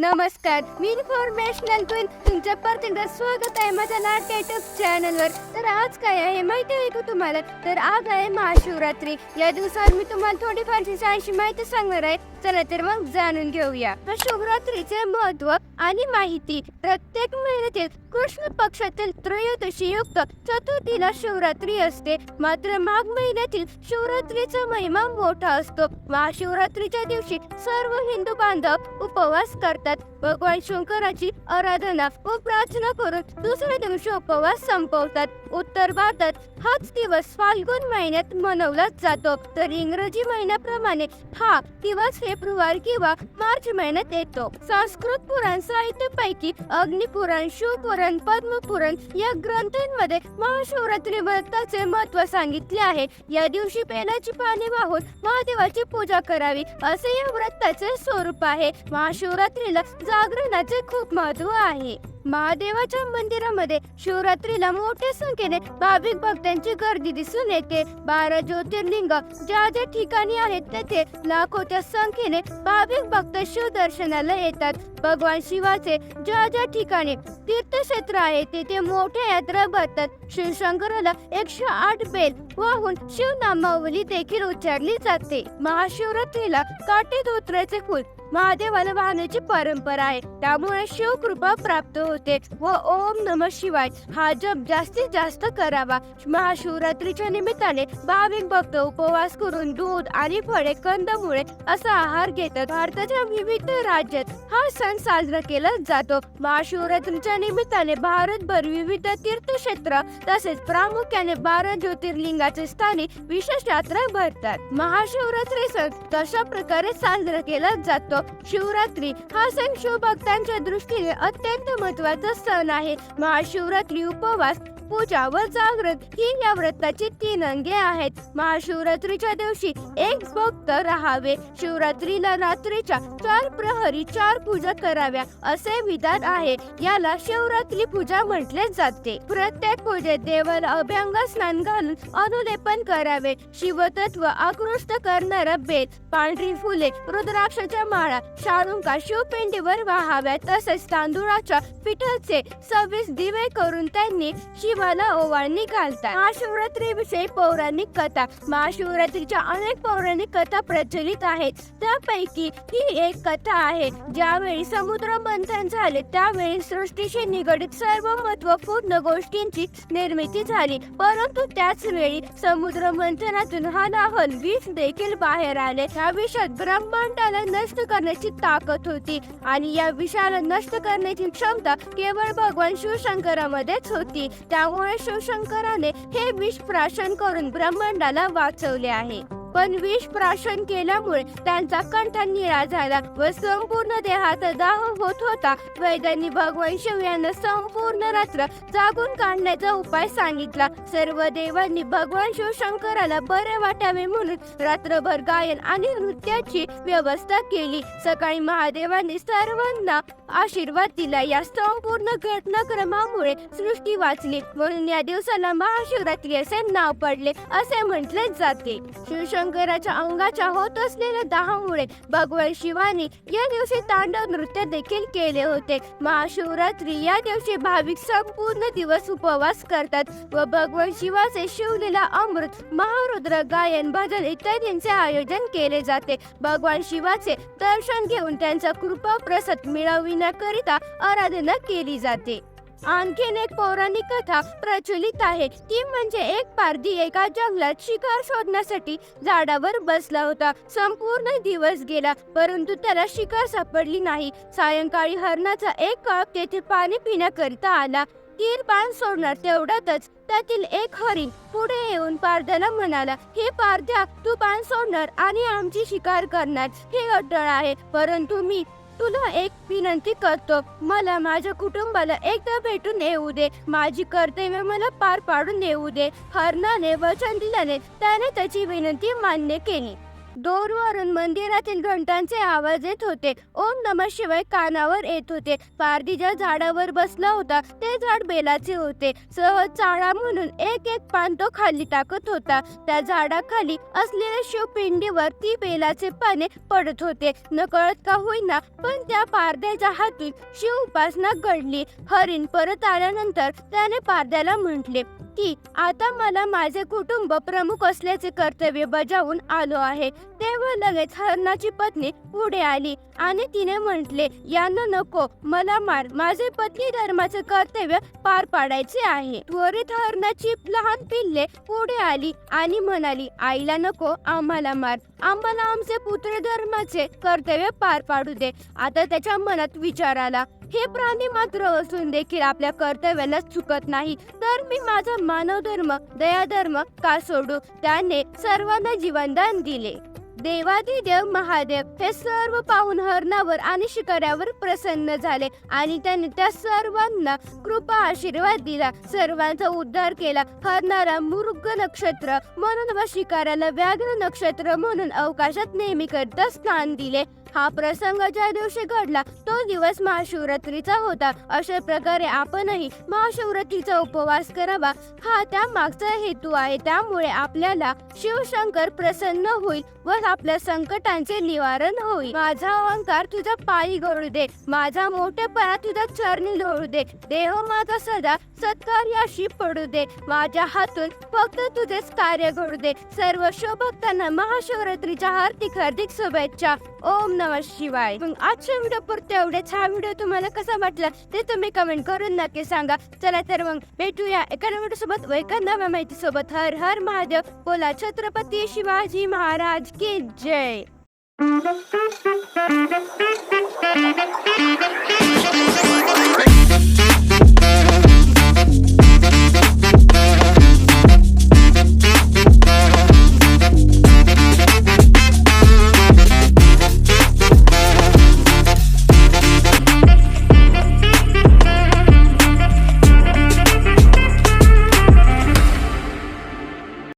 नमस्कार मी informational queen तुमच्या परत स्वागत आहे माझ्या नाट्य युट्यूब चॅनलवर तर आज काय आहे माहिती आहे का तुम्हाला? तर आज आहे महाशिवरात्री. या दिवसावर मी तुम्हाला थोडीफारशी छानशी माहिती सांगणार आहे. चला तर मग जाणून घेऊया. शिवरात्रीचे महत्त्व आणि माहिती. प्रत्येक महिन्यातील कृष्ण पक्षातील त्रयोदशी युक्त चतुर्थीला शिवरात्री असते. मात्र माघ महिन्यातील शिवरात्रीचा महिमा मोठा असतो. महाशिवरात्रीच्या दिवशी सर्व हिंदू बांधव उपवास करतात. भगवान शंकराची आराधना व प्रार्थना करून दुसऱ्या दिवशी उपवास संपवतात. उत्तर भारतात हाच दिवस फाल्गुन महिन्यात मनवला जातो. तर इंग्रजी महिन्याप्रमाणे हा दिवस फेब्रुवारी किंवा मार्च महिन्यात येतो. संस्कृत पुराण साहित्यापैकी अग्निपुराण शिवपुराण पद्मपुराण या ग्रंथांमध्ये महाशिवरात्री व्रताचे महत्त्व सांगितले आहे. या दिवशी पेनाची पाने वाहून महादेवाची पूजा करावी असे या व्रताचे स्वरूप आहे. महाशिवरात्रीला जागरणाचे खूप महत्त्व आहे. महादेवाच्या मंदिरामध्ये शिवरात्रीला मोठ्या संख्येने भाविक भक्तांची गर्दी दिसून येते. बारा ज्योतिर्लिंग ज्या ज्या ठिकाणी आहेत तेथे लाखोच्या संख्येने भाविक भक्त शिव दर्शनाला येतात. भगवान शिवाचे ज्या ज्या ठिकाणी तीर्थक्षेत्र आहे तेथे मोठ्या यात्रा भरतात. शिवशंकराला एकशे आठ बेल वाहून शिवनामावली देखील उच्चारली जाते. महाशिवरात्रीला काठी धोत्र्याचे फूल महादेवाला वाहण्याची परंपरा आहे. त्यामुळे शिवकृपा प्राप्त होते व ओम नम शिवाय हा जप जास्तीत जास्त करावा. महाशिवरात्रीच्या निमित्ताने भाविक भक्त उपवास करून दूध आणि फळे कंदमुळे असा आहार घेतात. भारताच्या विविध राज्यात हा सण साजरा केला जातो. महाशिवरात्रीच्या निमित्ताने भारतभर विविध तीर्थक्षेत्र तसेच प्रामुख्याने बारा ज्योतिर्लिंगाचे स्थानी विशेष यात्रा भरतात. महाशिवरात्री सण तशा प्रकारे साजरा केला जातो. शिवरात्री हा सण शिवभक्तांच्या दृष्टीने अत्यंत महत्त्वाचा सण आहे. महाशिवरात्री उपवास पूजा व जागृत. ही या व्रताची तीन अंगे आहेत. महाशिवरात्रीच्या दिवशी एक भक्त राहावे. शिवरात्रीला रात्रीच्या चार प्रहरी चार पूजा कराव्या असे विधान आहे. याला शिवरात्री पूजा म्हटले जाते. प्रत्येक पूजेत देवाला अभ्यंग स्नान घालून अनुलेपन करावे. शिवतत्व आकृष्ट करणारा बेत पांढरी फुले रुद्राक्षाच्या माळा शाळुंका शिवपिंडीवर वाहाव्या तसेच तांदुळाच्या पिठाचे सव्वीस दिवे करून त्यांनी शिव शिवाला ओवाळणी घालतात. महाशिवरात्री विषयी पौराणिक कथा. महाशिवरात्रीच्या अनेक पौराणिक कथा प्रचलित आहेत. त्यापैकी ही एक कथा आहे. ज्यावेळी समुद्र मंथन झाले त्यावेळी सृष्टीशी निगडित सर्व महत्त्वपूर्ण गोष्टींची निर्मिती झाली. परंतु त्याच वेळी समुद्र मंथनातून हलाहल विष देखील बाहेर आले. या विषात ब्रह्मांडाला नष्ट करण्याची ताकद होती आणि या विषाला नष्ट करण्याची क्षमता केवळ भगवान शिवशंकरामध्येच होती. त्या त्यामुळे शिवशंकराने हे विष प्राशन करून ब्रह्मांडाला वाचवले आहे. पण विष प्राशन केल्यामुळे त्यांचा कंठ निळा झाला व संपूर्ण देहात दाह होत होता. वैद्यांनी भगवान शिव यांना संपूर्ण रात्र जागून काढण्याचा उपाय सांगितला. सर्व देवांनी भगवान शिवशंकराला बरे वाटावे म्हणून रात्रभर गायन आणि नृत्याची व्यवस्था केली. सकाळी महादेवांनी सर्वांना आशीर्वाद दिला. या संपूर्ण घटनाक्रमामुळे सृष्टी वाचली म्हणून या दिवसाला महाशिवरात्री असे नाव पडले असे म्हटले जाते. शंकराच्या अंगाच्या होत असलेल्या दाहामुळे भगवान शिवानी या दिवशी तांडव नृत्य देखील केले होते. महाशिवरात्री या दिवशी भाविक संपूर्ण दिवस उपवास करतात व भगवान शिवाचे शिवलीला अमृत महारुद्र गायन भजन इत्यादींचे आयोजन केले जाते. भगवान शिवाचे दर्शन घेऊन त्यांचा कृपा प्रसाद मिळविण्याकरिता आराधना केली जाते. आणखीन एक पौराणिक कथा प्रचलित आहे. ती म्हणजे एक पारधी एका जंगलात शिकार शोधण्यासाठी झाडावर बसला होता. संपूर्ण दिवस गेला परंतु त्याला शिकार सापडली नाही. सायंकाळी हरणाचा एक कळप तेथे पाणी पिण्याकरिता आला. तीर बाण सोडणार तेवढ्यातच त्यातील एक हरिण पुढे येऊन पारध्याला म्हणाला हे पारध्या तू बाण सोडणार आणि आमची शिकार करणार. हे अटळ आहे. परंतु मी तुला एक विनंती करतो मला माझ्या कुटुंबाला एकदा भेटून येऊ दे. माझी कर्तव्य मला पार पाडून येऊ दे. हरणाने वचन दिल्याने त्याने त्याची विनंती मान्य केली. दोरवरून मंदिरातील घंटांचे आवाज येत होते. ओम नम शिवाय कानावर येत होते. पारदी ज्या झाडावर बसला होता ते झाड बेलाचे होते. सहज चाळा म्हणून एक एक पान तो खाली टाकत होता. त्या झाडाखाली असलेल्या शिवपिंडीवर ती बेलाचे पाने पडत होते. नकळत का होईना पण त्या पारद्याच्या हातून शिव उपासना घडली. हरिण परत आल्यानंतर त्याने पारद्याला म्हटले की आता मला माझे कुटुंब प्रमुख असल्याचे कर्तव्य बजावून आलो आहे. तेव्हा लगेच हरणाची पत्नी पुढे आली आणि तिने म्हटले यांना नको मला मार. माझे पत्नी धर्माचे कर्तव्य पार पाडायचे आहे. त्वरित हरणाची लहान पिल्ले पुढे आली आणि म्हणाली आईला नको आम्हाला मार. आम्हाला आमचे पुत्र धर्माचे कर्तव्य पार पाडू दे. आता त्याच्या मनात विचार आला हे प्राणी मात्र असून देखील आपल्या कर्तव्याला चुकत नाही. तर मी माझा मानव धर्म दया धर्म का सोडू? त्याने सर्वांना जीवनदान दिले. देवादिदेव महादेव हे सर्व पाहून हरणावर आणि शिकाऱ्यावर प्रसन्न झाले आणि त्याने त्या सर्वांना कृपा आशीर्वाद दिला. सर्वांचा उद्धार केला. हरणारा मृग नक्षत्र म्हणून व शिकाऱ्याला व्याघ्र नक्षत्र म्हणून अवकाशात नेहमी करता स्थान दिले. हा प्रसंग ज्या दिवशी घडला तो दिवस महाशिवरात्रीचा होता. अशा प्रकारे आपणही महाशिवरात्रीचा उपवास करावा. हा त्या मागचा हेतू आहे. त्यामुळे आपल्याला शिवशंकर प्रसन्न होईल व आपल्या संकटांचे निवारण होईल. माझा अहंकार तुझा पायी गळू दे. माझा मोठेपणा तुझ्या चरणी लोळू दे. देह माझा सदा सत्कार्याशी पडू दे. माझ्या हातून फक्त तुझेच कार्य घडू दे. सर्व शोभक्तांना महाशिवरात्रीच्या हार्दिक हार्दिक शुभेच्छा. ओम नवाशिवाय मग आजच्या व्हिडिओ पुरते एवढेच. हा व्हिडिओ तुम्हाला कसा वाटला ते तुम्ही कमेंट करून नक्की सांगा. चला तर मग भेटूया एका नवीन सोबत व एका नव्या माहिती सोबत हर हर महादेव. बोला छत्रपती शिवाजी महाराज की जय.